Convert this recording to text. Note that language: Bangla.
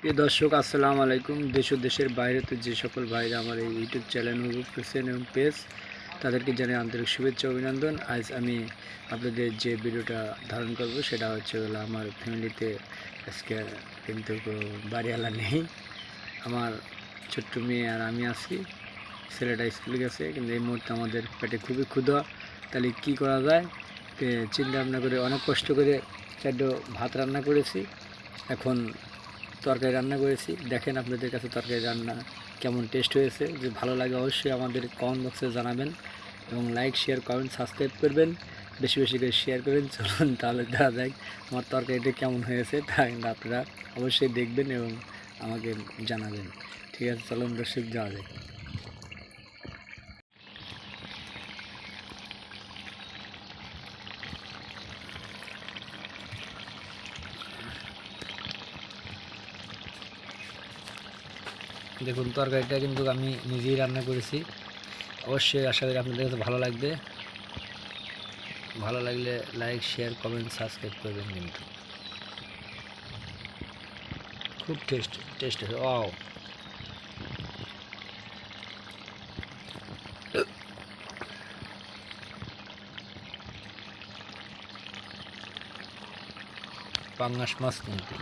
প্রিয় দর্শক, আসসালামু আলাইকুম। দেশ দেশের বাইরেতে যে সকল ভাইরা আমার এই ইউটিউব চ্যানেল করছেন এবং পেজ তাদেরকে জানাই আন্তরিক শুভেচ্ছা অভিনন্দন। আজ আমি আপনাদের যে ভিডিওটা ধারণ করব, সেটা হচ্ছে হলো আমার ফ্যামিলিতে আজকে কিন্তু কোনো বাড়িওয়ালা নেই। আমার ছোট্ট মেয়ে আর আমি আছি। ছেলেটা স্কুলে গেছে, কিন্তু এই মুহূর্তে আমাদের পেটে খুবই ক্ষুধা। তাহলে কি করা যায়? চিন্তা ভাবনা করে, অনেক কষ্ট করে চারটে ভাত রান্না করেছি। এখন তরকারি রান্না করেছি। দেখেন আপনাদের কাছে তরকারি রান্না কেমন টেস্ট হয়েছে। যদি ভালো লাগে অবশ্যই আমাদের কমেন্ট বক্সে জানাবেন এবং লাইক শেয়ার কমেন্ট সাবস্ক্রাইব করবেন। বেশি বেশি করে শেয়ার করবেন। চলুন তাহলে দেখা যাক আমার তরকারিটা কেমন হয়েছে তা আপনারা অবশ্যই দেখবেন এবং আমাকে জানাবেন। ঠিক আছে, চলুন দর্শক, যাওয়া যায় দেখুন, তরকারিটা কিন্তু আমি নিজেই রান্না করেছি। অবশ্যই আশা করি আপনাদের কাছে ভালো লাগবে। ভালো লাগলে লাইক শেয়ার কমেন্ট সাবস্ক্রাইব করবেন কিন্তু। খুব টেস্ট টেস্ট হয়েছে ও পাঙ্গাস মাছ কিন্তু।